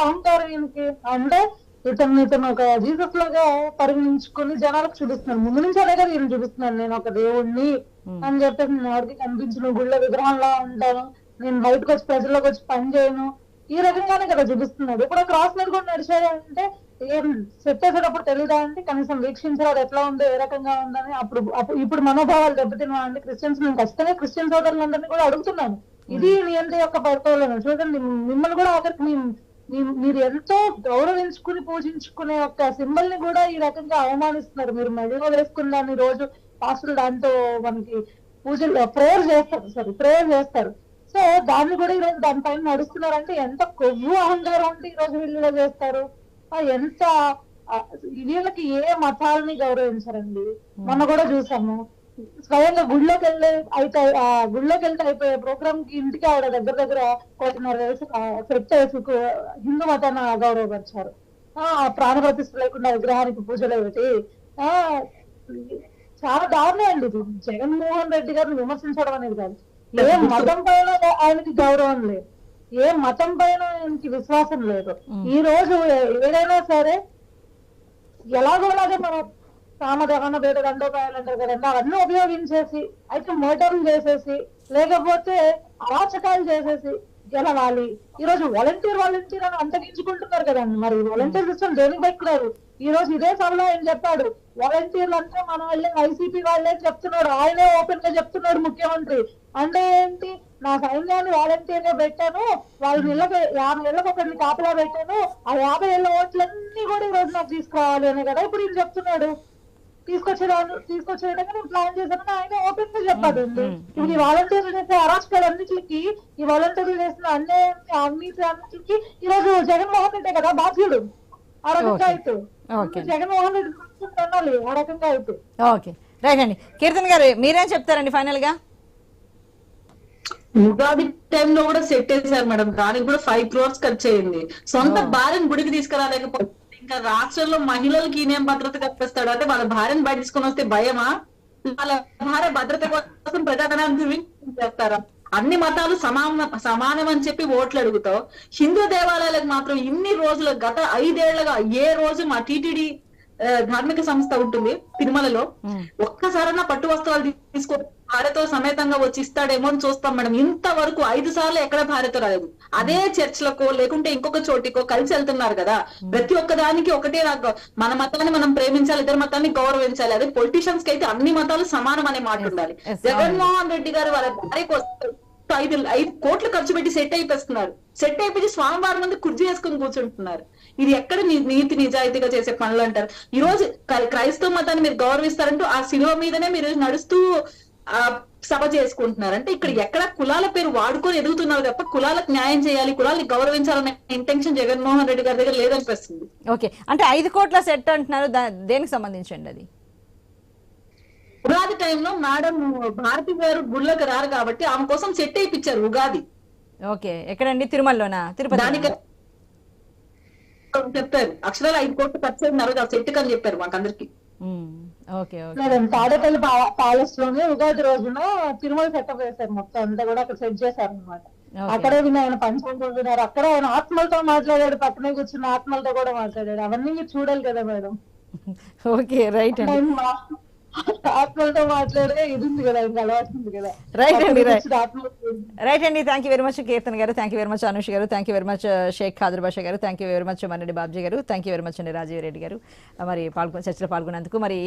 అహంకారం ఈయనకి అంటే ఇతను ఇతను ఒక జీసస్ లాగా పరిగణించుకొని జనాలకు చూపిస్తున్నాను ముందు నుంచి అదే కదా ఈయన చూపిస్తున్నాను. నేను ఒక దేవుణ్ణి అని చెప్పేసి నేను ఎవరికి కనిపించను. గుళ్ళ విగ్రహంలా ఉంటాను. నేను బయటకు వచ్చి ప్రజల్లోకి వచ్చి పని చేయను. ఈ రకంగానే కదా చూపిస్తున్నాడు. ఇప్పుడు క్రాస్ మీద కూడా నడిచాడు అంటే ఏం సెట్ చేసేటప్పుడు తెలియదా అంటే కనీసం వీక్షించారు? అది ఎట్లా ఉందో ఏ రకంగా ఉందని అప్పుడు ఇప్పుడు మనోభావాలు దెబ్బతిన్నా అంటే క్రిస్టియన్స్ నేను ఖచ్చితంగా క్రిస్టియన్ సోదరులందరినీ కూడా అడుగుతున్నాను. ఇది నియంత్ర యొక్క పరిపాలన. చూడండి మిమ్మల్ని కూడా మీ- మీరు ఎంతో గౌరవించుకుని పూజించుకునే ఒక సింబల్ని కూడా ఈ రకంగా అవమానిస్తున్నారు. మీరు మెడలో వేసుకున్న దాన్ని రోజు పాస్టులు దాంతో మనకి పూజలు ప్రేయర్ చేస్తారు సారీ ప్రేయర్ చేస్తారు. సో దాన్ని కూడా ఈ రోజు దానిపైన నడుస్తున్నారంటే ఎంత కొవ్వు అహంకారం అంటే ఈ రోజు వీళ్ళు చేస్తారు. ఆ ఎంత వీళ్ళకి ఏ మతాలని గౌరవించారండి? మొన్న కూడా చూసాము. స్వయంగా గుళ్ళోకి వెళ్ళే అయితే ఆ గుళ్ళోకి వెళ్తే అయిపోయే ప్రోగ్రామ్కి ఇంటికి ఆవిడ దగ్గర దగ్గర కోటిన్నర వేసి సెట్ కు- హిందూ మతాన్ని గౌరవపరిచారు. ఆ ప్రాణ ప్రతిష్ఠ లేకుండా విగ్రహానికి పూజలు ఆ చాలా దారుణం అండి జగన్మోహన్ రెడ్డి గారిని విమర్శించడం అనేది కాదు. ఏ మతం పైన ఆయనకి గౌరవం లేదు. ఏ మతం పైన ఆయనకి విశ్వాసం లేదు. ఈ రోజు ఏదైనా సరే ఎలాగోలాగే మనం సామదహన బేట దండోపాయాలు అంటారు కదండి అవన్నీ ఉపయోగించేసి అయితే మోటార్లు చేసేసి లేకపోతే అరాచకాలు చేసేసి గెలవాలి. ఈ రోజు వాలంటీర్ వాలంటీర్ అని అంతగించుకుంటున్నారు కదండి మరి వాలంటీర్ సిస్టమ్ దేనికి పెట్టలేదు ఈ రోజు ఇదే సభలో ఆయన చెప్పాడు వాలంటీర్లు అంటే మన వాళ్ళే వైసీపీ వాళ్ళే చెప్తున్నాడు ఆయనే ఓపెన్గా చెప్తున్నాడు ముఖ్యమంత్రి. అంటే ఏంటి? నా సైన్యాన్ని వాలంటీర్గా పెట్టాను వాళ్ళ ఇళ్ళకి యాభై ఏళ్ళకి ఒకరిని కాపలా పెట్టాను ఆ యాభై ఏళ్ళ ఓట్లన్నీ కూడా ఈ రోజు నాకు తీసుకురావాలి అనే కదా ఇప్పుడు ఈయన చెప్తున్నాడు. తీసుకొచ్చేదాన్ని తీసుకొచ్చేయడానికి నేను ప్లాన్ చేశాను ఆయన ఓపెన్గా చెప్పాడు ఇప్పుడు ఈ వాలంటీర్లు చేసే అరాచకాలు అన్నిటికి ఈ వాలంటీర్లు చేసిన అవినీతి అన్నిటికి ఈ రోజు జగన్మోహన్ రెడ్డి కదా బాధ్యుడు. ఆ రకంగా అయితే. ఓకే. జగన్మోహన్ రెడ్డి అనాలి ఆ రకంగా అయితే. ఓకే. రైట్ అండి. కీర్తన్ గారు మీరేం చెప్తారండి ఫైనల్గా? ఉగాది టైంలో కూడా సెట్ చేశారు మేడం. దానికి కూడా ఫైవ్ క్రోర్స్ ఖర్చు అయింది. సొంత భార్యను గుడికి తీసుకురాలేకపోతే ఇంకా రాష్ట్రంలో మహిళలకి ఈయనేం భద్రత కల్పిస్తాడు? అంటే వాళ్ళ భార్యను బయట తీసుకొని వస్తే భయమా? వాళ్ళ భార్య భద్రత కోసం ప్రజాధనాన్ని చేస్తారా? అన్ని మతాలు సమాన సమానం అని చెప్పి ఓట్లు అడుగుతావు. హిందూ దేవాలయాలకు మాత్రం ఇన్ని రోజులు గత ఐదేళ్ళుగా ఏ రోజు మా టీటీడీ ధార్మిక సంస్థ ఉంటుంది తిరుమలలో. ఒక్కసారన్నా పట్టు వస్త్రాలు తీసుకో భార్యతో సమేతంగా వచ్చి ఇస్తాడేమో అని చూస్తాం మేడం. ఇంతవరకు ఐదు సార్లు ఎక్కడ భార్యతో రాలేదు. అదే చర్చ్లకో లేకుంటే ఇంకొక చోటికో కలిసి వెళ్తున్నారు కదా. ప్రతి ఒక్క దానికి ఒకటే నాకు మన మతాన్ని మనం ప్రేమించాలి ఇతర మతాన్ని గౌరవించాలి. అదే పొలిటీషియన్స్కి అయితే అన్ని మతాలు సమానం అనే మాట ఉండాలి. జగన్మోహన్ రెడ్డి గారు వాళ్ళ భార్య కోసం ఐదు ఐదు కోట్లు ఖర్చు పెట్టి సెట్ అయిపోతున్నారు సెట్ అయిపోయి స్వామివారి ముందు కుర్చీ వేసుకొని కూర్చుంటున్నారు. ఇది ఎక్కడ నీతి నిజాయితీగా చేసే పనులు అంటారు. ఈ రోజు క్రైస్తవ మతాన్ని మీరు గౌరవిస్తారంటూ ఆ శిలువ మీదనే మీరు నడుస్తూ ఆ సభ చేసుకుంటున్నారు. అంటే ఇక్కడ ఎక్కడ కులాల పేరు వాడుకొని ఎదుగుతున్నారు తప్ప కులాలకు న్యాయం చేయాలి కులాలని గౌరవించాలనే ఇంటెన్షన్ జగన్మోహన్ రెడ్డి గారి దగ్గర లేదనిపిస్తుంది. ఓకే. అంటే ఐదు కోట్ల సెట్ అంటున్నారు. దేనికి సంబంధించండి అది? ఉగాది టైంలో మేడం భారతి గారు గుళ్ళకి రారు కాబట్టి ఆమె కోసం సెట్ అయిపించారు ఉగాది. ఓకే ఎక్కడండి? తిరుమలలోనా? తిరుపతి దానికి చెప్పారు. అక్షరాలు ఐదు కోట్లు ఖర్చు అయింది ఆ సెట్ అని చెప్పారు మాకందరికి. ఓకే ఓకే లేదండి తాడేపల్లి ప్యాలెస్లోనే ఉగాది రోజున తిరుమల సెటప్ వేశారు మొత్తం అంతా కూడా అక్కడ సెట్ చేశారు అనమాట. అక్కడే విని ఆయన పంచాంగం విన్నారు. అక్కడ ఆయన ఆత్మలతో మాట్లాడాడు పక్కనే కూర్చున్న ఆత్మలతో కూడా మాట్లాడాడు. అవన్నీ మీరు చూడాలి కదా మేడం ఓకే రైట్ ఆత్మలతో మాట్లాడే ఇది ఉంది కదా ఇంకా అలవాటు ఉంది కదా Right అండి, పక్కనే right. కూర్చున్న ఆత్మలతో రైట్ అండి thank you very much Keerthan garu thank you very much Anush garu thank you very much Shaik Khader Basha garu thank you very much Manneddi Babji garu thank you very much అండి రాజీవ్ రెడ్డి గారు మరి పాల్గొ చర్చలో పాల్గొన్నందుకు మరి